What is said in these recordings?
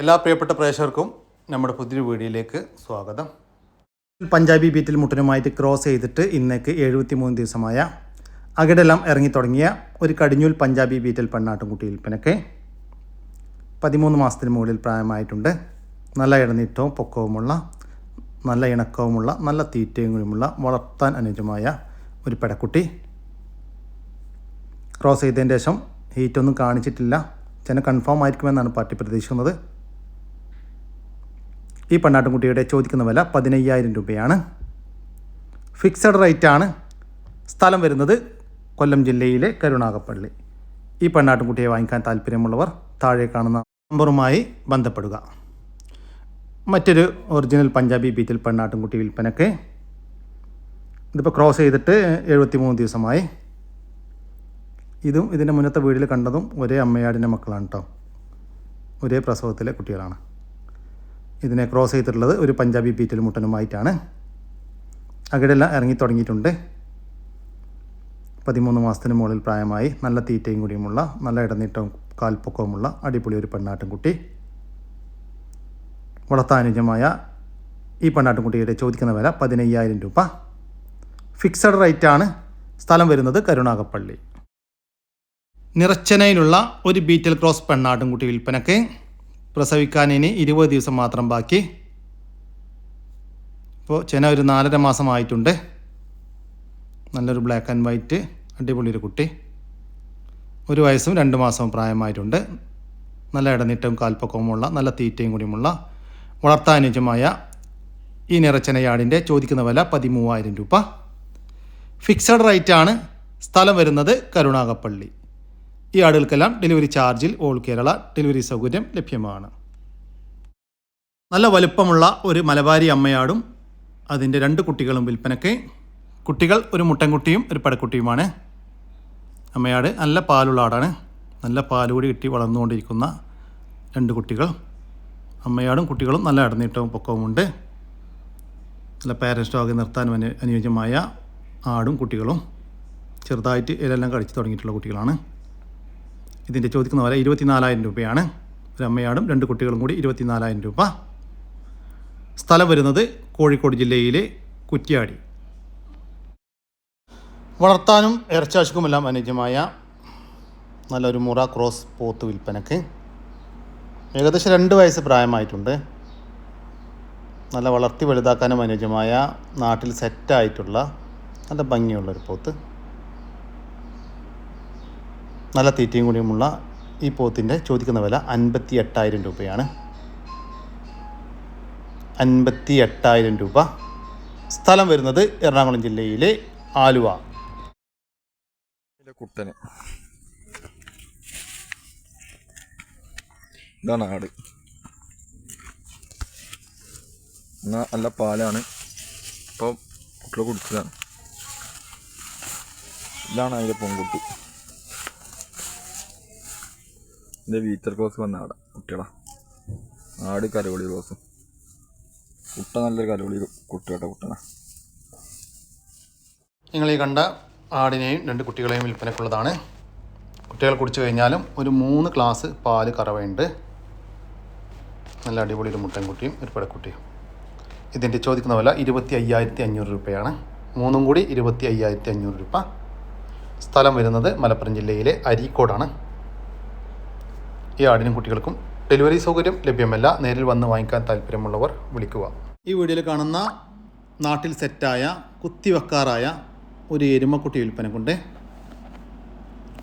എല്ലാ പ്രിയപ്പെട്ട പ്രേക്ഷകർക്കും നമ്മുടെ പുതിയൊരു വീഡിയോയിലേക്ക് സ്വാഗതം. പഞ്ചാബി ബീറ്റിൽ മുട്ടനുമായിട്ട് ക്രോസ് ചെയ്തിട്ട് ഇന്നേക്ക് എഴുപത്തി മൂന്ന് ദിവസമായ അകിടെല്ലാം ഇറങ്ങി തുടങ്ങിയ ഒരു കടിഞ്ഞൂൽ പഞ്ചാബി ബീറ്റൽ പെണ്ണാട്ടുംകുട്ടി വിൽപ്പനക്ക് പതിമൂന്ന് മാസത്തിന് മുകളിൽ പ്രായമായിട്ടുണ്ട്. നല്ല ഇടനീട്ടവും പൊക്കവുമുള്ള നല്ല ഇണക്കവുമുള്ള നല്ല തീറ്റയും കൂടിയുമുള്ള വളർത്താൻ അനുജമായ ഒരു പെടക്കുട്ടി. ക്രോസ് ചെയ്തതിന് ശേഷം ഹീറ്റൊന്നും കാണിച്ചിട്ടില്ല. ചെന്നെ കൺഫേം ആയിരിക്കുമെന്നാണ് പാർട്ടി പ്രതീക്ഷിക്കുന്നത്. ഈ പെണ്ണാട്ടുംകുട്ടിയുടെ ചോദിക്കുന്ന വില പതിനയ്യായിരം രൂപയാണ്. ഫിക്സഡ് റേറ്റാണ് സ്ഥലം വരുന്നത് കൊല്ലം ജില്ലയിലെ കരുണാകപ്പള്ളി ഈ പെണ്ണാട്ടുംകുട്ടിയെ വാങ്ങിക്കാൻ താല്പര്യമുള്ളവർ താഴെ കാണുന്ന നമ്പറുമായി ബന്ധപ്പെടുക. മറ്റൊരു ഒറിജിനൽ പഞ്ചാബി ബീറ്റിൽ പെണ്ണാട്ടുംകുട്ടി വിൽപ്പനക്ക് ഇതിപ്പോൾ ക്രോസ് ചെയ്തിട്ട് എഴുപത്തി മൂന്ന് ദിവസമായി. ഇതും ഇതിന്റെ മുന്നത്തെ വീട്ടിൽ കണ്ടതും ഒരേ അമ്മയാടിന്റെ മക്കളാണ് കേട്ടോ ഒരേ പ്രസവത്തിലെ കുട്ടികളാണ്. ഇതിനെ ക്രോസ് ചെയ്തിട്ടുള്ളത് ഒരു പഞ്ചാബി ബീറ്റൽ മുട്ടനുമായിട്ടാണ്. അകിടെല്ലാം ഇറങ്ങി തുടങ്ങിയിട്ടുണ്ട്. പതിമൂന്ന് മാസത്തിന് മുകളിൽ പ്രായമായി നല്ല തീറ്റയും കൂടിയുമുള്ള നല്ല ഇടനീട്ടവും കാൽപ്പൊക്കവുമുള്ള അടിപൊളി ഒരു പെണ്ണാട്ടുംകുട്ടി. വളർത്താനുജമായ ഈ പെണ്ണാട്ടുംകുട്ടിയുടെ ചോദിക്കുന്ന വില പതിനയ്യായിരം രൂപ. ഫിക്സഡ് റേറ്റാണ് സ്ഥലം വരുന്നത് കരുണാകപ്പള്ളി നിറച്ചനയിലുള്ള ഒരു ബീറ്റൽ ക്രോസ് പെണ്ണാട്ടുംകുട്ടി വിൽപ്പനക്ക് പ്രസവിക്കാൻ ഇനി ഇരുപത് ദിവസം മാത്രം ബാക്കി. ഇപ്പോൾ ചെന ഒരു നാലര മാസമായിട്ടുണ്ട്. നല്ലൊരു ബ്ലാക്ക് ആൻഡ് വൈറ്റ് അടിപൊളി ഒരു കുട്ടി. ഒരു വയസ്സും രണ്ട് മാസവും പ്രായമായിട്ടുണ്ട്. നല്ല ഇടനീട്ടവും കാൽപ്പക്കവുമുള്ള നല്ല തീറ്റയും കൂടിയുമുള്ള വളർത്താനുജമായ ഈ നിറച്ചനയാടിന്റെ ചോദിക്കുന്ന വില പതിമൂവായിരം രൂപ. ഫിക്സഡ് റേറ്റാണ് സ്ഥലം വരുന്നത് കരുണാകപ്പള്ളി. ഈ ആടുകൾക്കെല്ലാം ഡെലിവറി ചാർജിൽ ഓൾ കേരള ഡെലിവറി സൗകര്യം ലഭ്യമാണ്. നല്ല വലുപ്പമുള്ള ഒരു മലബാരി അമ്മയാടും അതിന്റെ രണ്ട് കുട്ടികളും വിൽപ്പനയ്ക്ക്. കുട്ടികൾ ഒരു മുട്ടൻകുട്ടിയും ഒരു പടക്കുട്ടിയുമാണ്. അമ്മയാട് നല്ല പാലുള്ള ആടാണ്. നല്ല പാലുകൂടി കിട്ടി വളർന്നുകൊണ്ടിരിക്കുന്ന രണ്ട് കുട്ടികൾ. അമ്മയാടും കുട്ടികളും നല്ല ഇടനീട്ടവും പൊക്കവുമുണ്ട് നല്ല പാരൻസ് ഡോഗ് അനു അനുയോജ്യമായ ആടും കുട്ടികളും. ചെറുതായിട്ട് ഇതെല്ലാം കഴിച്ചു തുടങ്ങിയിട്ടുള്ള കുട്ടികളാണ്. ഇതിന്റെ ചോദിക്കുന്ന വില ഇരുപത്തിനാലായിരം രൂപയാണ്. ഒരു അമ്മയാടും രണ്ട് കുട്ടികളും കൂടി ഇരുപത്തിനാലായിരം രൂപ. സ്ഥലം വരുന്നത് കോഴിക്കോട് ജില്ലയിലെ കുറ്റ്യാടി. വളർത്താനും ഇറച്ചാശുക്കുമെല്ലാം അനുയോജ്യമായ നല്ലൊരു മുറ ക്രോസ് പോത്ത് വിൽപ്പനക്ക്. ഏകദേശം രണ്ട് വയസ്സ് പ്രായമായിട്ടുണ്ട്. നല്ല വളർത്തി വലുതാക്കാനും അനുയോജ്യമായ നാട്ടിൽ സെറ്റായിട്ടുള്ള നല്ല ഭംഗിയുള്ളൊരു പോത്ത്. നല്ല തീറ്റയും കൂടിയുമുള്ള ഈ പോത്തിന്റെ ചോദിക്കുന്ന വില അൻപത്തി എട്ടായിരം രൂപയാണ്. അൻപത്തി എട്ടായിരം രൂപ. സ്ഥലം വരുന്നത് എറണാകുളം ജില്ലയിലെ ആലുവ. കുട്ടന്. ഇതാണ് ആട്. എന്നാ നല്ല പാലാണ്. ഇപ്പം കുട്ടികൾ കുടിച്ചതാണ് ഇതാണ് അതിന്റെ പൊൺകുട്ടി ഇതിന്റെ വീച്ചർ ക്ലോസ് വന്ന ആട കുട്ടികളാ. ആട് കരവളി ക്ലോസും. കുട്ട നല്ലൊരു കരവളി കുട്ടിയുടെ കുട്ടനാ. നിങ്ങൾ ഈ കണ്ട ആടിനെയും രണ്ട് കുട്ടികളെയും വിൽപ്പനക്കുള്ളതാണ് കുട്ടികൾ കുടിച്ചു കഴിഞ്ഞാലും ഒരു മൂന്ന് ഗ്ലാസ് പാൽ കറവയുണ്ട്. നല്ല അടിപൊളി ഒരു മുട്ടൻകുട്ടിയും ഒരു പിടക്കുട്ടിയും ഇതിന്റെ ചോദിക്കുന്ന വില ഇരുപത്തി അയ്യായിരത്തി അഞ്ഞൂറ് രൂപയാണ്. മൂന്നും കൂടി ഇരുപത്തി അയ്യായിരത്തി അഞ്ഞൂറ് രൂപ. സ്ഥലം വരുന്നത് മലപ്പുറം ജില്ലയിലെ അരീക്കോടാണ്. ഈ ആടിനും കുട്ടികൾക്കും ഡെലിവറി സൗകര്യം ലഭ്യമല്ല. നേരിൽ വന്ന് വാങ്ങിക്കാൻ താല്പര്യമുള്ളവർ വിളിക്കുക. ഈ വീഡിയോയിൽ കാണുന്ന നാട്ടിൽ സെറ്റായ കുത്തിവെക്കാറായ ഒരു എരുമക്കുട്ടി വിൽപ്പനക്കുണ്ട്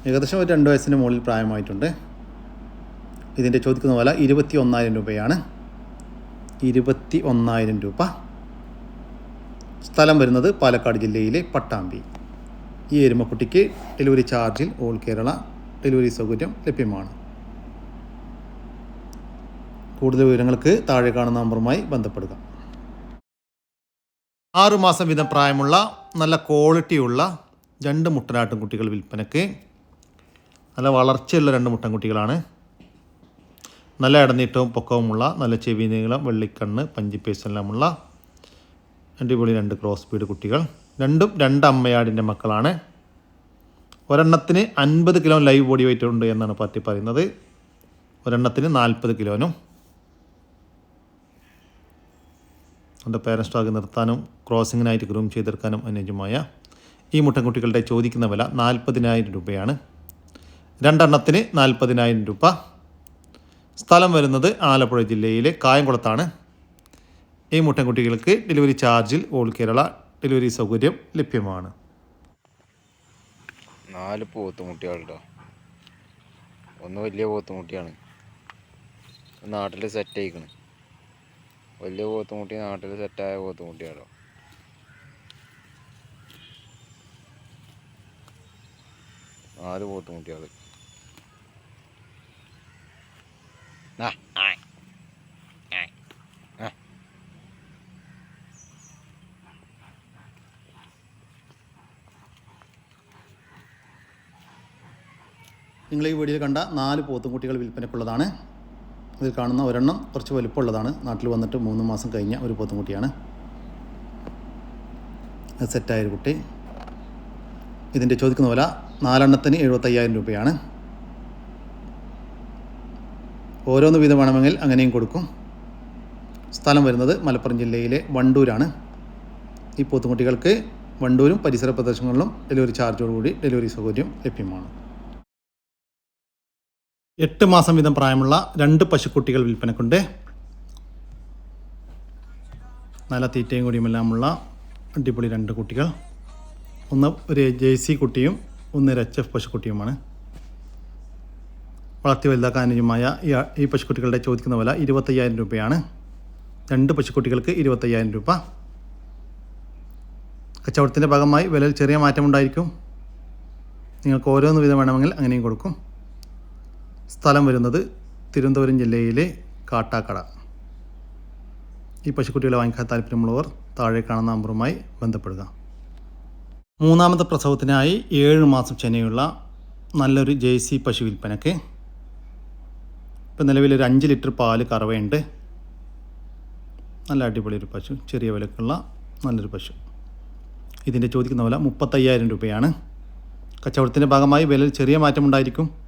ഏകദേശം ഒരു രണ്ട് വയസ്സിന് മുകളിൽ പ്രായമായിട്ടുണ്ട്. ഇതിന്റെ ചോദിക്കുന്ന വില ഇരുപത്തി ഒന്നായിരം രൂപയാണ്. ഇരുപത്തി ഒന്നായിരം രൂപ. സ്ഥലം വരുന്നത് പാലക്കാട് ജില്ലയിലെ പട്ടാമ്പി. ഈ എരുമക്കുട്ടിക്ക് ഡെലിവറി ചാർജിൽ ഓൾ കേരള ഡെലിവറി സൗകര്യം ലഭ്യമാണ്. കൂടുതൽ വിവരങ്ങൾക്ക് താഴെ കാണുന്ന നമ്പറുമായി ബന്ധപ്പെടുക. ആറുമാസം വീതം പ്രായമുള്ള നല്ല ക്വാളിറ്റിയുള്ള രണ്ട് മുട്ടനാട്ടും കുട്ടികൾ വിൽപ്പനയ്ക്ക്. നല്ല വളർച്ചയുള്ള രണ്ട് മുട്ടൻ കുട്ടികളാണ്. നല്ല ഇടനീട്ടവും പൊക്കവുമുള്ള നല്ല ചെവി നീളം വെള്ളിക്കണ്ണ് പഞ്ചിപ്പേസെല്ലാമുള്ള അടിപൊളി രണ്ട് ക്രോസ് സ്പീഡ് കുട്ടികൾ. രണ്ടും രണ്ട് അമ്മയാടിന്റെ മക്കളാണ്. ഒരെണ്ണത്തിന് അൻപത് കിലോ ലൈവ് ബോഡി വെയിറ്റ് ഉണ്ട് എന്നാണ് പാർട്ടി പറയുന്നത്. ഒരെണ്ണത്തിന് നാൽപ്പത് കിലോനും അതിന്റെ പേരൻസ് ടാഗ് നിർത്താനും ക്രോസിങ്ങിനായിട്ട് ഗ്രൂം ചെയ്തെടുക്കാനും അനുയോജ്യമായ ഈ മുട്ടൻകുട്ടികളുടെ ചോദിക്കുന്ന വില നാൽപ്പതിനായിരം രൂപയാണ്. രണ്ടെണ്ണത്തിന് നാൽപ്പതിനായിരം രൂപ. സ്ഥലം വരുന്നത് ആലപ്പുഴ ജില്ലയിലെ കായംകുളത്താണ്. ഈ മുട്ടൻകുട്ടികൾക്ക് ഡെലിവറി ചാർജിൽ ഓൾ കേരള ഡെലിവറി സൗകര്യം ലഭ്യമാണ്. നാല് പോത്തുമുട്ടികളുണ്ടോ ഒന്ന് വലിയ പോത്തുമുട്ടിയാണ് നാട്ടിൽ സെറ്റ് ആയിക്കണ്. വലിയ പോത്തുമുട്ടി നാട്ടിൽ സെറ്റായ പോത്തുമുട്ടിയാണോ? നാല് പോത്തുമുട്ടികൾ നിങ്ങൾ ഈ വീഡിയോയിൽ കണ്ട നാല് പോത്തുംകുട്ടികൾ വിൽപ്പനക്കുള്ളതാണ് ഇതിൽ കാണുന്ന ഒരെണ്ണം കുറച്ച് വലുപ്പമുള്ളതാണ്. നാട്ടിൽ വന്നിട്ട് മൂന്ന് മാസം കഴിഞ്ഞ ഒരു പോത്തുംകുട്ടിയാണ് അത് സെറ്റായ ഒരു കുട്ടി. ഇതിന്റെ ചോദിക്കുന്ന വില നാലെണ്ണത്തിന് എഴുപത്തയ്യായിരം രൂപയാണ്. ഓരോന്ന് വീതം വേണമെങ്കിൽ അങ്ങനെയും കൊടുക്കും. സ്ഥലം വരുന്നത് മലപ്പുറം ജില്ലയിലെ വണ്ടൂരാണ്. ഈ പോത്തുംകുട്ടികൾക്ക് വണ്ടൂരും പരിസര പ്രദേശങ്ങളിലും ഡെലിവറി ചാർജോടുകൂടി ഡെലിവറി സൗകര്യം ലഭ്യമാണ്. എട്ട് മാസം വീതം പ്രായമുള്ള രണ്ട് പശുക്കുട്ടികൾ വിൽപ്പനക്കുണ്ട്. നല്ല തീറ്റയും കൂടിയുമെല്ലാമുള്ള അടിപൊളി രണ്ട് കുട്ടികൾ. ഒന്ന് ഒരു ജേഴ്സി കുട്ടിയും ഒന്ന് ഒരു എച്ച് എഫ് പശുക്കുട്ടിയുമാണ്. വളർത്തി വലുതാക്കാൻ അനുയോജ്യമായ ഈ പശുക്കുട്ടികളുടെ ചോദിക്കുന്ന വില ഇരുപത്തയ്യായിരം രൂപയാണ്. രണ്ട് പശുക്കുട്ടികൾക്ക് ഇരുപത്തയ്യായിരം രൂപ. കച്ചവടത്തിന്റെ ഭാഗമായി വിലയിൽ ചെറിയ മാറ്റമുണ്ടായിരിക്കും. നിങ്ങൾക്ക് ഓരോന്ന് വീതം വേണമെങ്കിൽ അങ്ങനെയും കൊടുക്കും. സ്ഥലം വരുന്നത് തിരുവനന്തപുരം ജില്ലയിലെ കാട്ടാക്കട. ഈ പശുക്കുട്ടികളെ വാങ്ങിക്കാൻ താല്പര്യമുള്ളവർ താഴെ കാണുന്ന നമ്പറുമായി ബന്ധപ്പെടുക. മൂന്നാമത്തെ പ്രസവത്തിനായി ഏഴ് മാസം ചെനയുള്ള നല്ലൊരു ജേഴ്സി പശു വിൽപ്പനക്ക്. ഇപ്പം നിലവിൽ അഞ്ച് ലിറ്റർ പാൽ കറവയുണ്ട്. നല്ല അടിപൊളി ഒരു പശു ചെറിയ വിലക്കുള്ള നല്ലൊരു പശു. ഇതിന്റെ ചോദിക്കുന്ന വില മുപ്പത്തയ്യായിരം രൂപയാണ്. കച്ചവടത്തിന്റെ ഭാഗമായി വിലയിൽ ചെറിയ മാറ്റമുണ്ടായിരിക്കും.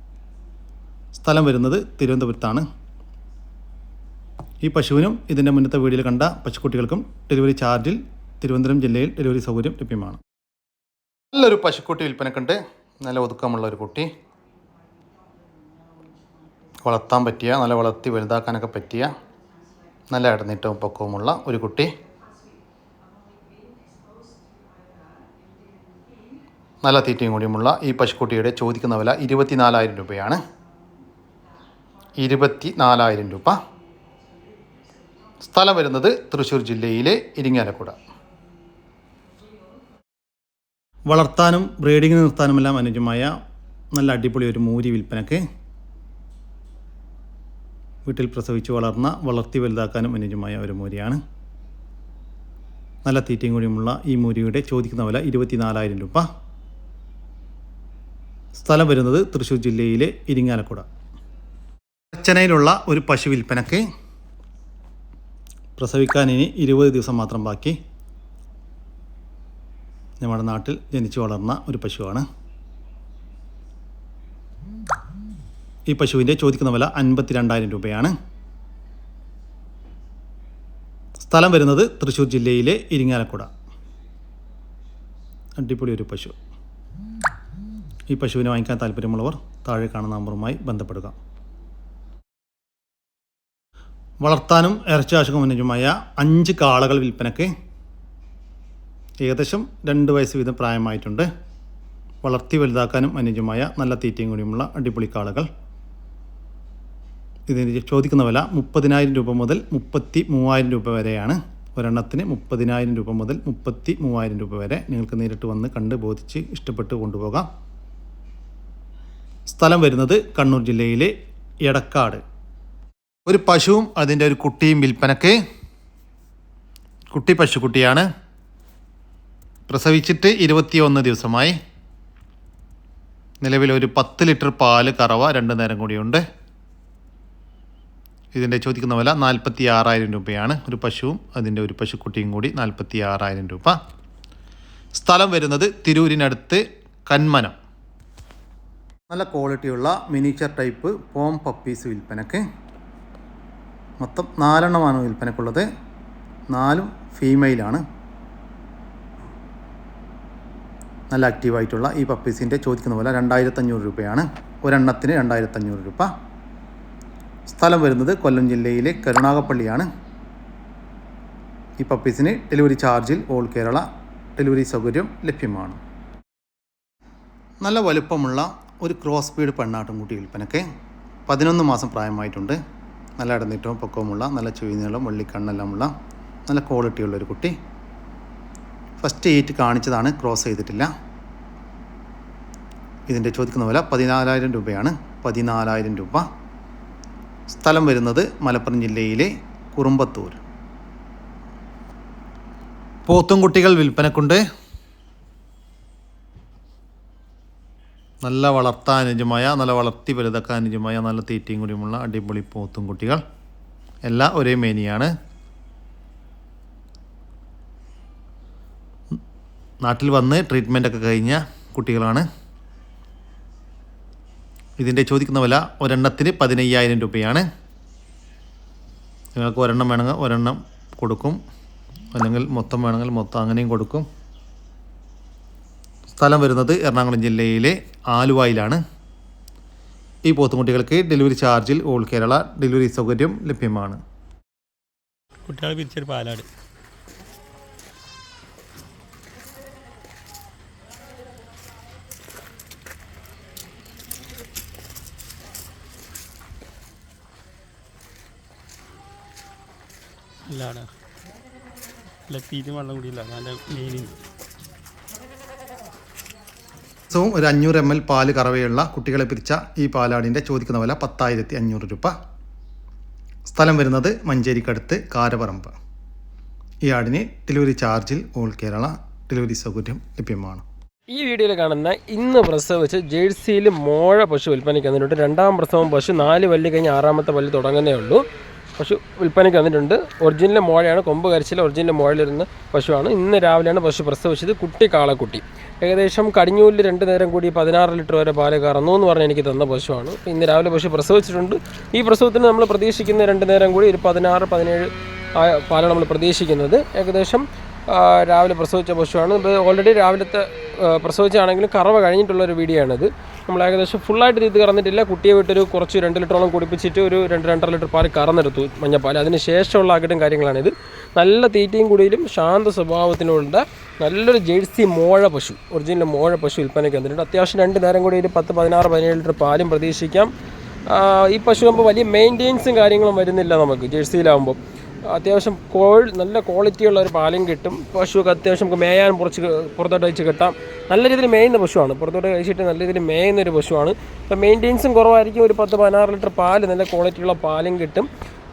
സ്ഥലം വരുന്നത് തിരുവനന്തപുരത്താണ്. ഈ പശുവിനും ഇതിന്റെ മുന്നത്തെ വീഡിയോയിൽ കണ്ട പശുക്കുട്ടികൾക്കും ഡെലിവറി ചാർജിൽ തിരുവനന്തപുരം ജില്ലയിൽ ഡെലിവറി സൗകര്യം ലഭ്യമാണ്. നല്ലൊരു പശുക്കുട്ടി വിൽപ്പനക്കുണ്ട്. നല്ല ഒതുക്കമുള്ള ഒരു കുട്ടി. വളർത്താൻ പറ്റിയ നല്ല വളർത്തി വലുതാക്കാനൊക്കെ പറ്റിയ നല്ല ഇടനീട്ടവും പക്കവുമുള്ള ഒരു കുട്ടി. നല്ല തീറ്റയും കൂടിയുമുള്ള ഈ പശുക്കുട്ടിയുടെ ചോദിക്കുന്ന വില ഇരുപത്തിനാലായിരം രൂപയാണ്. ഇരുപത്തി നാലായിരം രൂപ. സ്ഥലം വരുന്നത് തൃശ്ശൂർ ജില്ലയിലെ ഇരിങ്ങാലക്കുട. വളർത്താനും ബ്രീഡിങ്ങിന് നിർത്താനുമെല്ലാം അനുജമായ നല്ല അടിപൊളി ഒരു മൂരി വിൽപ്പനക്ക് വീട്ടിൽ പ്രസവിച്ച് വളർന്ന വളർത്തി വലുതാക്കാനും അനുജമായ ഒരു മൂരിയാണ്. നല്ല തീറ്റയും കൂടിയുമുള്ള ഈ മൂരിയുടെ ചോദിക്കുന്ന വില ഇരുപത്തിനാലായിരം രൂപ. സ്ഥലം വരുന്നത് തൃശ്ശൂർ ജില്ലയിലെ ഇരിങ്ങാലക്കുട. അച്ചനയിലുള്ള ഒരു പശു വിൽപ്പനക്ക് പ്രസവിക്കാൻ ഇനി ഇരുപത് ദിവസം മാത്രം ബാക്കി. നമ്മുടെ നാട്ടിൽ ജനിച്ചു വളർന്ന ഒരു പശുവാണ്. ഈ പശുവിന്റെ ചോദിക്കുന്ന വില അൻപത്തി രണ്ടായിരം രൂപയാണ്. സ്ഥലം വരുന്നത് തൃശ്ശൂർ ജില്ലയിലെ ഇരിങ്ങാലക്കുട. അടിപൊളി ഒരു പശു. ഈ പശുവിനെ വാങ്ങിക്കാൻ താല്പര്യമുള്ളവർ താഴെ കാണുന്ന നമ്പറുമായി ബന്ധപ്പെടുക. വളർത്താനും ഇറച്ചി ആവശ്യക്കും അനുയോജ്യമായ അഞ്ച് കാളകൾ വിൽപ്പനക്ക് ഏകദേശം രണ്ട് വയസ്സ് വീതം പ്രായമായിട്ടുണ്ട്. വളർത്തി വലുതാക്കാനും അനുജമായ നല്ല തീറ്റയും കൂടിയുമുള്ള അടിപൊളി കാളകൾ. ഇതിന് ചോദിക്കുന്ന വില മുപ്പതിനായിരം രൂപ മുതൽ മുപ്പത്തി മൂവായിരം രൂപ വരെയാണ്. ഒരെണ്ണത്തിന് മുപ്പതിനായിരം രൂപ മുതൽ മുപ്പത്തി മൂവായിരം രൂപ വരെ നിങ്ങൾക്ക് നേരിട്ട് വന്ന് കണ്ട് ബോധിച്ച് ഇഷ്ടപ്പെട്ട് കൊണ്ടുപോകാം. സ്ഥലം വരുന്നത് കണ്ണൂർ ജില്ലയിലെ എടക്കാട്. ഒരു പശുവും അതിന്റെ ഒരു കുട്ടിയും വിൽപ്പനക്ക്. കുട്ടി പശുക്കുട്ടിയാണ് പ്രസവിച്ചിട്ട് ഇരുപത്തിയൊന്ന് ദിവസമായി. നിലവിൽ ഒരു പത്ത് ലിറ്റർ പാൽ കറവ രണ്ട് നേരം കൂടിയുണ്ട്. ഇതിന്റെ ചോദിക്കുന്ന വില നാൽപ്പത്തി ആറായിരം രൂപയാണ്. ഒരു പശുവും അതിന്റെ ഒരു പശുക്കുട്ടിയും കൂടി നാൽപ്പത്തി ആറായിരം രൂപ. സ്ഥലം വരുന്നത് തിരൂരിനടുത്ത് കന്മനം. നല്ല ക്വാളിറ്റിയുള്ള മിനിച്ചർ ടൈപ്പ് പോം പപ്പീസ് വിൽപ്പനക്ക്. മൊത്തം നാലെണ്ണമാണ് വിൽപ്പനക്കുള്ളത്. നാലും ഫീമെയിലാണ് നല്ല ആക്റ്റീവായിട്ടുള്ള ഈ പപ്പീസിന്റെ ചോദിക്കുന്ന പോലെ രണ്ടായിരത്തഞ്ഞൂറ് രൂപയാണ്. ഒരെണ്ണത്തിന് രണ്ടായിരത്തഞ്ഞൂറ് രൂപ. സ്ഥലം വരുന്നത് കൊല്ലം ജില്ലയിലെ കരുണാകപ്പള്ളിയാണ് ഈ പപ്പീസിന് ഡെലിവറി ചാർജിൽ ഓൾ കേരള ഡെലിവറി സൗകര്യം ലഭ്യമാണ്. നല്ല വലുപ്പമുള്ള ഒരു ക്രോസ് സ്പീഡ് പെണ്ണാട്ടുംകുട്ടി വിൽപ്പനയ്ക്ക് പതിനൊന്ന് മാസം പ്രായമായിട്ടുണ്ട്. നല്ല അടന്നിട്ടവും പൊക്കവുമുള്ള നല്ല ചുവീനീളം വെള്ളിക്കണ്ണെല്ലാമുള്ള നല്ല ക്വാളിറ്റിയുള്ള ഒരു കുട്ടി. ഫസ്റ്റ് എയ്റ്റ് കാണിച്ചതാണ് ക്രോസ് ചെയ്തിട്ടില്ല. ഇതിന്റെ ചോദിക്കുന്ന വില പതിനാലായിരം രൂപയാണ്. പതിനാലായിരം രൂപ. സ്ഥലം വരുന്നത് മലപ്പുറം ജില്ലയിലെ കുറുമ്പത്തൂർ. പോത്തും കുട്ടികൾ വിൽപ്പനക്കുണ്ട്. നല്ല വളർത്താൻ അനുജമായ നല്ല വളർത്തി വലുതാക്കാൻ അനുജമായ നല്ല തീറ്റയും കൂടിയുമുള്ള അടിപൊളി പോത്തും കുട്ടികൾ. എല്ലാം ഒരേ മേനിയാണ്. നാട്ടിൽ വന്ന് ട്രീറ്റ്മെന്റ് ഒക്കെ കഴിഞ്ഞ കുട്ടികളാണ്. ഇതിന്റെ ചോദിക്കുന്ന വില ഒരെണ്ണത്തിന് പതിനയ്യായിരം രൂപയാണ്. നിങ്ങൾക്ക് ഒരെണ്ണം വേണമെങ്കിൽ ഒരെണ്ണം കൊടുക്കും. അല്ലെങ്കിൽ മൊത്തം വേണമെങ്കിൽ മൊത്തം അങ്ങനെയും കൊടുക്കും. സ്ഥലം വരുന്നത് എറണാകുളം ജില്ലയിലെ ആലുവയിലാണ്. ഈ പോത്തുകുട്ടികൾക്ക് ഡെലിവറി ചാർജിൽ ഓൾ കേരള ഡെലിവറി സൗകര്യം ലഭ്യമാണ്. കുട്ടികളെ പിരിച്ചൊരു പാലാട്. ഇല്ലാടാ അല്ല തീറ്റ വെള്ളം കൂടിയില്ല. നല്ല മീനിങ് ദിവസവും ഒരു അഞ്ഞൂറ് എം എൽ പാൽ കറവയുള്ള കുട്ടികളെ പിരിച്ച ഈ പാലാടിന്റെ ചോദിക്കുന്ന വില പത്തായിരത്തി അഞ്ഞൂറ് രൂപ. സ്ഥലം വരുന്നത് മഞ്ചേരിക്കടുത്ത് കാരപറമ്പ്. ഈ ആടിന് ഡെലിവറി ചാർജിൽ ഓൾ കേരള ഡെലിവറി സൗകര്യം ലഭ്യമാണ്. ഈ വീഡിയോയിൽ കാണുന്ന ഇന്ന് പ്രസവിച്ച് ജേഴ്സിയിൽ മോഴ പശു വിൽപ്പനയ്ക്ക് രണ്ടാം പ്രസവം പശു നാല് പല്ല് കഴിഞ്ഞ് ആറാമത്തെ പല്ല് തുടങ്ങുന്നേ ഉള്ളൂ. പശു വിൽപ്പനയ്ക്ക് വന്നിട്ടുണ്ട്. ഒറിജിനൽ മോഴയാണ്. കൊമ്പ് കരിച്ചിൽ ഒറിജിനൽ മോഴയിലിരുന്ന പശുവാണ്. ഇന്ന് രാവിലെയാണ് പശു പ്രസവിച്ചത്. കുട്ടി കാളക്കുട്ടി. ഏകദേശം കടിഞ്ഞൂലിൽ രണ്ട് നേരം കൂടി പതിനാറ് ലിറ്റർ വരെ പാൽ കറന്നു എന്ന് പറഞ്ഞ് എനിക്ക് തന്ന പശുവാണ്. ഇന്ന് രാവിലെ പശു പ്രസവിച്ചിട്ടുണ്ട്. ഈ പ്രസവത്തിന് നമ്മൾ പ്രതീക്ഷിക്കുന്ന രണ്ട് നേരം കൂടി ഒരു പതിനാറ് പതിനേഴ് പാലാണ് നമ്മൾ പ്രതീക്ഷിക്കുന്നത്. ഏകദേശം രാവിലെ പ്രസവിച്ച പശുവാണ്. ഇപ്പോൾ ഓൾറെഡി രാവിലത്തെ പ്രസവിച്ചാണെങ്കിലും കറവ കഴിഞ്ഞിട്ടുള്ള ഒരു വീഡിയോ ആണിത്. നമ്മൾ ഏകദേശം ഫുള്ളായിട്ട് ഇത് കറന്നിട്ടില്ല. കുട്ടിയെ വിട്ടൊരു കുറച്ച് രണ്ട് ലിറ്ററോളം കുടിപ്പിച്ചിട്ട് ഒരു രണ്ട് രണ്ടര ലിറ്റർ പാൽ കറന്നെടുത്തു മഞ്ഞപ്പാൽ അതിന് ശേഷമുള്ള അകിടും കാര്യങ്ങളാണിത്. നല്ല തീറ്റയും കുടിയിലും ശാന്ത സ്വഭാവത്തിനുള്ള നല്ലൊരു ജേഴ്സി മോഴ പശു ഒറിജിനൽ മോഴ പശു വിൽപ്പനയ്ക്ക് വന്നിട്ടുണ്ട്. അത്യാവശ്യം രണ്ട് നേരം കൂടി ഒരു പത്ത് പതിനാറ് പതിനേഴ് ലിറ്റർ പാലും പ്രതീക്ഷിക്കാം. ഈ പശു ആകുമ്പോൾ വലിയ മെയിന്റെയിൻസും കാര്യങ്ങളും വരുന്നില്ല നമുക്ക് ജേഴ്സിയിലാകുമ്പോൾ അത്യാവശ്യം കോൾ നല്ല ക്വാളിറ്റിയുള്ള ഒരു പാലും കിട്ടും. പശുവൊക്കെ അത്യാവശ്യം നമുക്ക് മേയാൻ കുറച്ച് പുറത്തോട്ട് കഴിച്ച് കിട്ടാം. നല്ല രീതിയിൽ മേയുന്ന പശുവാണ്. പുറത്തോട്ട് കഴിച്ചിട്ട് നല്ല രീതിയിൽ മേയുന്ന ഒരു പശുവാണ്. അപ്പോൾ മെയിന്റെയിൻസും കുറവായിരിക്കും. ഒരു പത്ത് പതിനാറ് ലിറ്റർ പാൽ നല്ല ക്വാളിറ്റിയുള്ള പാലും കിട്ടും.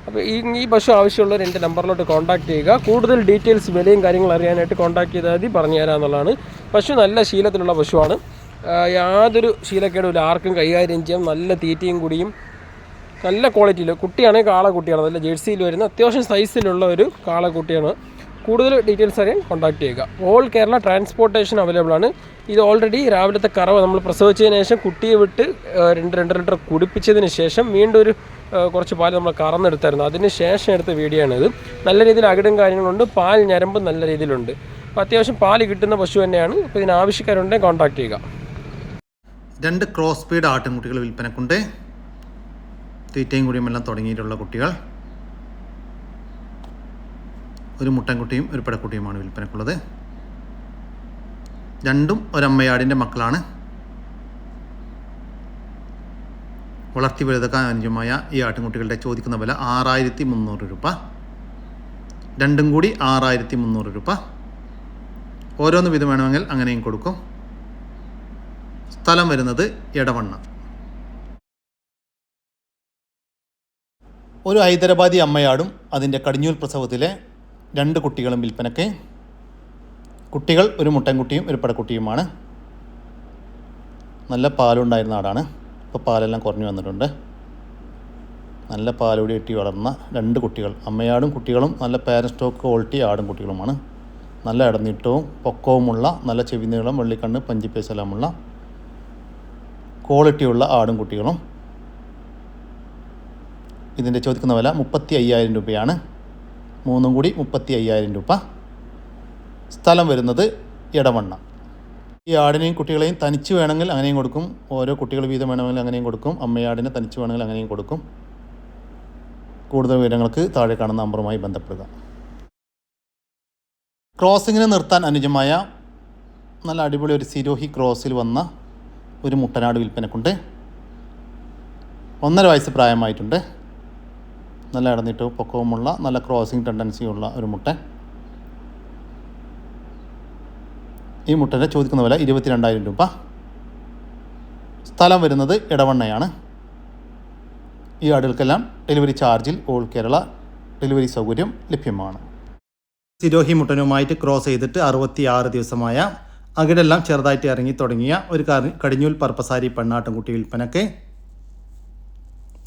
അപ്പോൾ ഈ ഈ പശു ആവശ്യമുള്ളവർ എന്റെ നമ്പറിലോട്ട് കോൺടാക്ട് ചെയ്യുക. കൂടുതൽ ഡീറ്റെയിൽസ് വിലയും കാര്യങ്ങളും അറിയാനായിട്ട് കോൺടാക്ട് ചെയ്താൽ മതി. പറഞ്ഞു തരാമെന്നുള്ളതാണ് പശു നല്ല ശീലത്തിലുള്ള പശുവാണ്. യാതൊരു ശീലക്കേടുമില്ല ആർക്കും കൈകാര്യം ചെയ്യാം. നല്ല തീറ്റയും കുടിയും. നല്ല ക്വാളിറ്റിയിൽ കുട്ടിയാണെങ്കിൽ കാളക്കുട്ടിയാണ് നല്ല ജേഴ്സിയിൽ വരുന്ന അത്യാവശ്യം സൈസിലുള്ള ഒരു കാളക്കുട്ടിയാണ് കൂടുതൽ ഡീറ്റെയിൽസ് അറിയാൻ കോൺടാക്ട് ചെയ്യുക. ഓൾ കേരള ട്രാൻസ്പോർട്ടേഷൻ അവൈലബിൾ ആണ്. ഇത് ഓൾറെഡി രാവിലത്തെ കറവ് നമ്മൾ പ്രസവിച്ചതിന് ശേഷം കുട്ടിയെ വിട്ട് രണ്ട് രണ്ടര ലിറ്റർ കുടിപ്പിച്ചതിന് ശേഷം വീണ്ടും ഒരു കുറച്ച് പാൽ നമ്മൾ കറന്നെടുത്തായിരുന്നു. അതിന് ശേഷം എടുത്ത വീഡിയോ ആണിത്. നല്ല രീതിയിൽ അകിടും കാര്യങ്ങളുണ്ട്. പാൽ ഞരമ്പ് നല്ല രീതിയിലുണ്ട്. അപ്പോൾ അത്യാവശ്യം പാൽ കിട്ടുന്ന പശു തന്നെയാണ്. അപ്പോൾ ഇതിന് ആവശ്യക്കാരുണ്ടെങ്കിൽ കോൺടാക്ട് ചെയ്യുക. രണ്ട് ക്രോസ് സ്പീഡ് ആട്ടിൻകുട്ടികൾ വിൽപ്പനക്കുണ്ട്. തീറ്റയും കുടിയുമെല്ലാം തുടങ്ങിയിട്ടുള്ള കുട്ടികൾ. ഒരു മുട്ടൻകുട്ടിയും ഒരു പെടക്കുട്ടിയുമാണ് വിൽപ്പനക്കുള്ളത്. രണ്ടും ഒരമ്മയാടിന്റെ മക്കളാണ്. വളർത്തി വലുതാക്കാൻ അനുജമായ ഈ ആട്ടിൻകുട്ടികളുടെ ചോദിക്കുന്ന വില ആറായിരത്തി മുന്നൂറ് രൂപ. രണ്ടും കൂടി ആറായിരത്തി മുന്നൂറ് രൂപ. ഓരോന്ന് വിധം വേണമെങ്കിൽ അങ്ങനെയും കൊടുക്കും. സ്ഥലം വരുന്നത് എടവണ്ണ. ഒരു ഹൈദരാബാദി അമ്മയാടും അതിന്റെ കടിഞ്ഞൂൽ പ്രസവത്തിലെ രണ്ട് കുട്ടികളും വിൽപ്പനയ്ക്ക്. കുട്ടികൾ ഒരു മുട്ടൻകുട്ടിയും ഒരു പടക്കുട്ടിയുമാണ്. നല്ല പാലുണ്ടായിരുന്ന ആടാണ്. ഇപ്പോൾ പാലെല്ലാം കുറഞ്ഞു വന്നിട്ടുണ്ട്. നല്ല പാലുകൂടി കെട്ടി വളർന്ന രണ്ട് കുട്ടികൾ. അമ്മയാടും കുട്ടികളും നല്ല പാരൻ സ്റ്റോക്ക് ക്വാളിറ്റി ആടും കുട്ടികളുമാണ്. നല്ല ഇടനീട്ടവും പൊക്കവുമുള്ള നല്ല ചെവി നീളം വെള്ളിക്കണ്ണ് പഞ്ചിപ്പേസെല്ലാമുള്ള ക്വാളിറ്റിയുള്ള ആടും കുട്ടികളും. ഇതിന്റെ ചോദിക്കുന്ന വില മുപ്പത്തി അയ്യായിരം രൂപയാണ്. മൂന്നും കൂടി മുപ്പത്തി അയ്യായിരം രൂപ. സ്ഥലം വരുന്നത് ഇടവണ്ണ ഈ ആടിനെയും കുട്ടികളെയും തനിച്ച് വേണമെങ്കിൽ അങ്ങനെയും കൊടുക്കും. ഓരോ കുട്ടികൾ വീതം വേണമെങ്കിൽ അങ്ങനെയും കൊടുക്കും. അമ്മയാടിനെ തനിച്ച് വേണമെങ്കിൽ അങ്ങനെയും കൊടുക്കും. കൂടുതൽ വിവരങ്ങൾക്ക് താഴെ കാണുന്ന നമ്പറുമായി ബന്ധപ്പെടുക. ക്രോസിങ്ങിന് നിർത്താൻ അനുജമായ നല്ല അടിപൊളി ഒരു സിരോഹി ക്രോസിൽ വന്ന ഒരു മുട്ടനാട് വിൽപ്പനക്കുണ്ട്. ഒന്നര വയസ്സ് പ്രായമായിട്ടുണ്ട്. നല്ല ഇടന്നിട്ട് പൊക്കവുമുള്ള നല്ല ക്രോസിങ് ടെൻഡൻസിയുള്ള ഒരു മുട്ട. ഈ മുട്ടന്റെ ചോദിക്കുന്ന വില ഇരുപത്തിരണ്ടായിരം രൂപ. സ്ഥലം വരുന്നത് ഇടവണ്ണയാണ് ഈ ആടുകൾക്കെല്ലാം ഡെലിവറി ചാർജിൽ ഓൾ കേരള ഡെലിവറി സൗകര്യം ലഭ്യമാണ്. സിരോഹി മുട്ടനുമായിട്ട് ക്രോസ് ചെയ്തിട്ട് അറുപത്തി ആറ് ദിവസമായ അകിടെല്ലാം ചെറുതായിട്ട് ഇറങ്ങി തുടങ്ങിയ ഒരു കടിഞ്ഞൂൽ പർപ്പസാരി പെണ്ണാട്ടുംകുട്ടി വിൽപ്പനക്ക്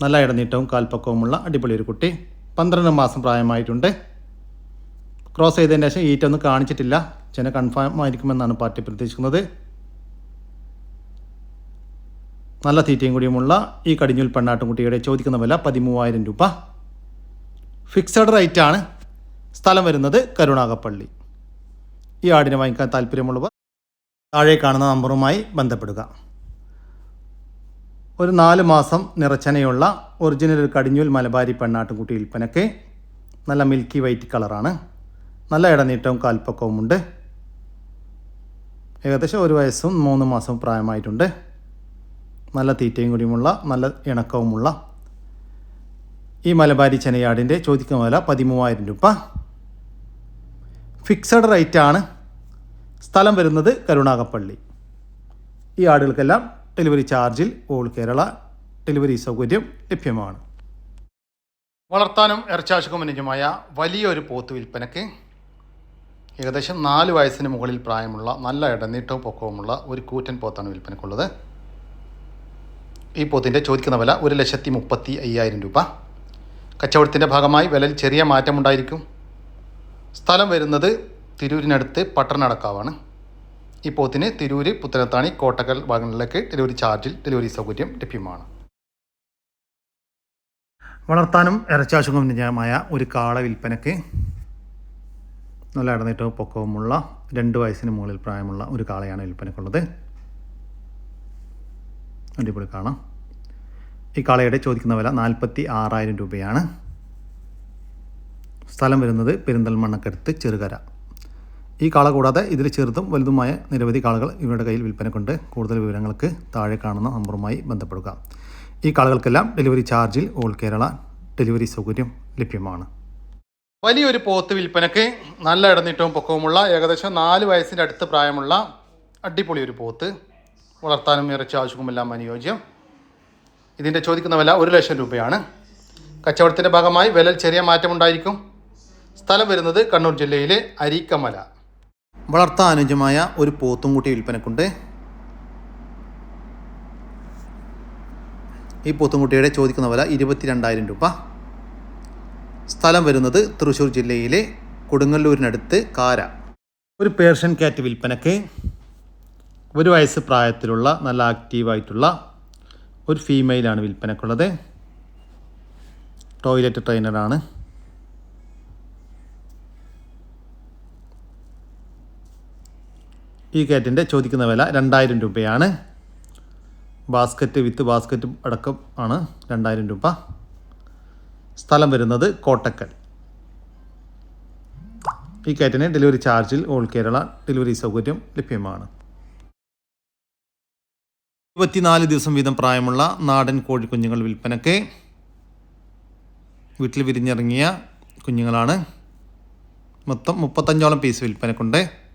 നല്ല ഇടനീട്ടവും കാൽപ്പക്കവുമുള്ള അടിപൊളി ഒരു കുട്ടി. പന്ത്രണ്ട് മാസം പ്രായമായിട്ടുണ്ട്. ക്രോസ് ചെയ്തതിന് ശേഷം ഈറ്റൊന്നും കാണിച്ചിട്ടില്ല. ചെന കൺഫേം ആയിരിക്കുമെന്നാണ് പാർട്ടി പ്രതീക്ഷിക്കുന്നത്. നല്ല തീറ്റയും കൂടിയുമുള്ള ഈ കടിഞ്ഞൂൽ പെണ്ണാട്ടുംകുട്ടിയുടെ ചോദിക്കുന്ന വില പതിമൂവായിരം രൂപ. ഫിക്സഡ് റേറ്റ് ആണ്. സ്ഥലം വരുന്നത് കരുണാകപ്പള്ളി. ഈ ആടിനെ വാങ്ങിക്കാൻ താല്പര്യമുള്ളവർ താഴെ കാണുന്ന നമ്പറുമായി ബന്ധപ്പെടുക. ഒരു നാല് മാസം നിറച്ചനയുള്ള ഒറിജിനൽ കടിഞ്ഞൂൽ മലബാരി പെണ്ണാട്ടുംകുട്ടി വിൽപ്പനയ്ക്ക് നല്ല മിൽക്കി വൈറ്റ് കളറാണ് നല്ല ഇടനീട്ടവും കാൽപ്പക്കവുമുണ്ട് ഏകദേശം ഒരു വയസ്സും മൂന്ന് മാസവും പ്രായമായിട്ടുണ്ട്. നല്ല തീറ്റയും കൂടിയുമുള്ള നല്ല ഇണക്കവുമുള്ള ഈ മലബാരി ചെനയാടിന്റെ ചോദിക്കുന്ന വില പതിമൂവായിരം രൂപ. ഫിക്സഡ് റേറ്റാണ് സ്ഥലം വരുന്നത് കരുണാകപ്പള്ളി. ഈ ആടുകൾക്കെല്ലാം ഡെലിവറി ചാർജിൽ ഓൾ കേരള ഡെലിവറി സൗകര്യം ലഭ്യമാണ്. വളർത്താനും ഇറച്ചാശുക്കും അനുജമായ വലിയൊരു പോത്ത് വിൽപ്പനയ്ക്ക് ഏകദേശം നാല് വയസ്സിന് മുകളിൽ പ്രായമുള്ള നല്ല ഇടനീട്ടവും പൊക്കവുമുള്ള ഒരു കൂറ്റൻ പോത്താണ് വിൽപ്പനയ്ക്കുള്ളത്. ഈ പോത്തിന്റെ ചോദിക്കുന്ന വില ഒരു ലക്ഷത്തി മുപ്പത്തി അയ്യായിരം രൂപ. കച്ചവടത്തിന്റെ ഭാഗമായി വിലയിൽ ചെറിയ മാറ്റമുണ്ടായിരിക്കും. സ്ഥലം വരുന്നത് തിരൂരിനടുത്ത് പട്ടണടക്കാവാണ് ഈ പോത്തിന് തിരൂര് പുത്തനത്താണി കോട്ടക്കൽ ഭാഗങ്ങളിലേക്ക് ഡെലിവറി ചാർജിൽ ഡെലിവറി സൗകര്യം ലഭ്യമാണ്. വളർത്താനും ഇറച്ചാശുഖം നിജമായ ഒരു കാള വിൽപ്പനയ്ക്ക് നല്ല ഇടനീട്ടവും പൊക്കവുമുള്ള രണ്ട് വയസ്സിന് മുകളിൽ പ്രായമുള്ള ഒരു കാളയാണ് വിൽപ്പനയ്ക്കുള്ളത്. അടിപൊളി കാണാം ഈ കാളയുടെ ചോദിക്കുന്ന വില നാൽപ്പത്തി ആറായിരം രൂപയാണ്. സ്ഥലം വരുന്നത് പെരിന്തൽമണ്ണക്കടുത്ത് ചെറുകര. ഈ കാള കൂടാതെ ഇതിൽ ചെറുതും വലുതുമായ നിരവധി കാളകൾ ഇവരുടെ കയ്യിൽ വിൽപ്പനക്കുണ്ട്. കൂടുതൽ വിവരങ്ങൾക്ക് താഴെ കാണുന്ന നമ്പറുമായി ബന്ധപ്പെടുക. ഈ കാളകൾക്കെല്ലാം ഡെലിവറി ചാർജിൽ ഓൾ കേരള ഡെലിവറി സൗകര്യം ലഭ്യമാണ്. വലിയൊരു പോത്ത് വിൽപ്പനക്ക് നല്ല ഇടനീട്ടവും പൊക്കവുമുള്ള ഏകദേശം നാല് വയസ്സിന്റെ അടുത്ത് പ്രായമുള്ള അടിപൊളി ഒരു പോത്ത്. വളർത്താനും ഇറച്ചി ആവശ്യവുമെല്ലാം അനുയോജ്യം. ഇതിന്റെ ചോദിക്കുന്ന വില ഒരു ലക്ഷം രൂപയാണ്. കച്ചവടത്തിന്റെ ഭാഗമായി വില ചെറിയ മാറ്റമുണ്ടായിരിക്കും. സ്ഥലം വരുന്നത് കണ്ണൂർ ജില്ലയിലെ അരീക്കമല. വളർത്താൻ അനുജമായ ഒരു പോത്തും കൂട്ടി വിൽപ്പനക്കുണ്ട്. ഈ പോത്തുംകുട്ടിയുടെ ചോദിക്കുന്ന വില ഇരുപത്തിരണ്ടായിരം രൂപ. സ്ഥലം വരുന്നത് തൃശ്ശൂർ ജില്ലയിലെ കൊടുങ്ങല്ലൂരിനടുത്ത് കാര. ഒരു പേർഷ്യൻ കാറ്റ് വിൽപ്പനക്ക് ഒരു വയസ്സ് പ്രായത്തിലുള്ള നല്ല ആക്റ്റീവായിട്ടുള്ള ഒരു ഫീമെയിലാണ് വിൽപ്പനക്കുള്ളത്. ടോയ്ലറ്റ് ട്രെയിനറാണ് ഈ കാറ്റിന്റെ ചോദിക്കുന്ന വില രണ്ടായിരം രൂപയാണ്. ബാസ്ക്കറ്റ് വിത്ത് ബാസ്ക്കറ്റ് അടക്കം ആണ് രണ്ടായിരം രൂപ. സ്ഥലം വരുന്നത് കോട്ടക്കൽ. ഈ കാറ്റിന് ഡെലിവറി ചാർജിൽ ഓൾ കേരള ഡെലിവറി സൗകര്യം ലഭ്യമാണ്. ഇരുപത്തിനാല് ദിവസം വീതം പ്രായമുള്ള നാടൻ കോഴിക്കുഞ്ഞുങ്ങൾ വിൽപ്പനയ്ക്ക് വീട്ടിൽ വിരിഞ്ഞിറങ്ങിയ കുഞ്ഞുങ്ങളാണ്. മൊത്തം മുപ്പത്തഞ്ചോളം പീസ് വിൽപ്പനക്കുണ്ട്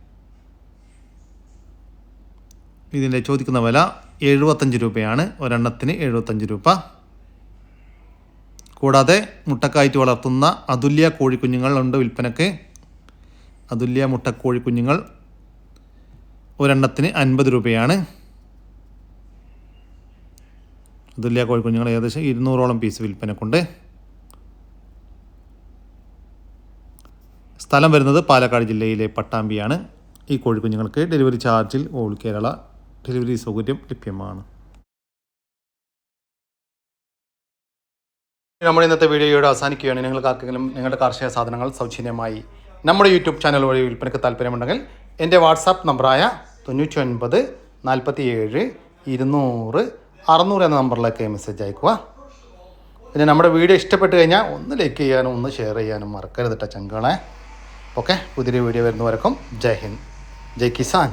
ഇതിന്റെ ചോദിക്കുന്ന വില എഴുപത്തഞ്ച് രൂപയാണ്. ഒരെണ്ണത്തിന് എഴുപത്തഞ്ച് രൂപ. കൂടാതെ മുട്ടക്കായിട്ട് വളർത്തുന്ന അതുല്യ കോഴിക്കുഞ്ഞുങ്ങളുണ്ട് വിൽപ്പനക്ക്. അതുല്യ മുട്ടക്കോഴിക്കുഞ്ഞുങ്ങൾ ഒരെണ്ണത്തിന് അൻപത് രൂപയാണ്. അതുല്യ കോഴിക്കുഞ്ഞുങ്ങൾ ഏകദേശം ഇരുന്നൂറോളം പീസ് വിൽപ്പനക്കുണ്ട്. സ്ഥലം വരുന്നത് പാലക്കാട് ജില്ലയിലെ പട്ടാമ്പിയാണ്. ഈ കോഴിക്കുഞ്ഞുങ്ങൾക്ക് ഡെലിവറി ചാർജിൽ ഓൾ കേരള ഡെലിവറി സൗകര്യം ലഭ്യമാണ്. നമ്മൾ ഇന്നത്തെ വീഡിയോയുടെ അവസാനിക്കുകയാണ്. നിങ്ങൾക്ക് ആർക്കെങ്കിലും നിങ്ങളുടെ കാർഷിക സാധനങ്ങൾ സൗജന്യമായി നമ്മുടെ യൂട്യൂബ് ചാനൽ വഴി വിൽപ്പനയ്ക്ക് താല്പര്യമുണ്ടെങ്കിൽ എന്റെ വാട്സാപ്പ് നമ്പറായ തൊണ്ണൂറ്റി ഒൻപത് നാൽപ്പത്തി ഏഴ് ഇരുന്നൂറ് അറുന്നൂറ് എന്ന നമ്പറിലേക്ക് മെസ്സേജ് അയക്കുക. പിന്നെ നമ്മുടെ വീഡിയോ ഇഷ്ടപ്പെട്ട് കഴിഞ്ഞാൽ ഒന്ന് ലൈക്ക് ചെയ്യാനും ഒന്ന് ഷെയർ ചെയ്യാനും മറക്കരുത് ചങ്കളെ ഓക്കെ പുതിയൊരു വീഡിയോ വരുന്നവരക്കും ജയ് ഹിന്ദ്. ജയ് കിസാൻ.